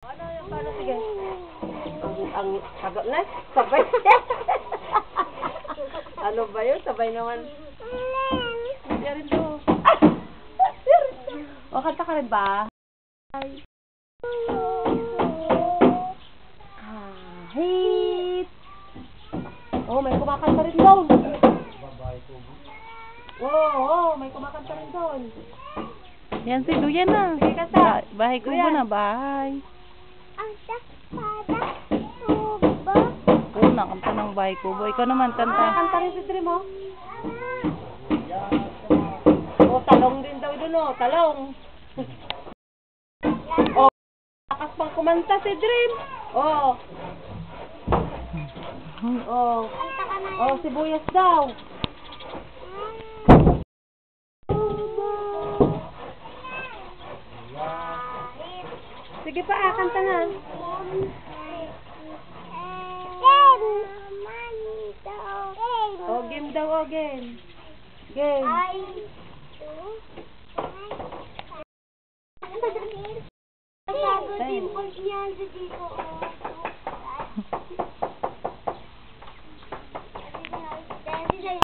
Ano yung paano? Sige. Ang, sagot na? Sabay. ano ba yun? Sabay naman. Yan rin to. O, kanta ka rin ba? Kahit. Oh, may kumakanta rin doon. Oo, oh, may kumakanta rin doon. Yan si Duya na. Bahay ko Duyan. na, bahay. Oo, nakanta ng bahay ko. Ikaw naman, Ah, kanta. kanta rin si Dream, oh. Oh, talong din daw doon, oh. Talong. oh, lakas pang kumanta si Dream. Oh, oh. Kanta na Oh, sibuyas daw. Sige pa, ah, kanta na. Game. Oh, game daw, oh, game. Game. Ay. Bago dimples niya sa dito.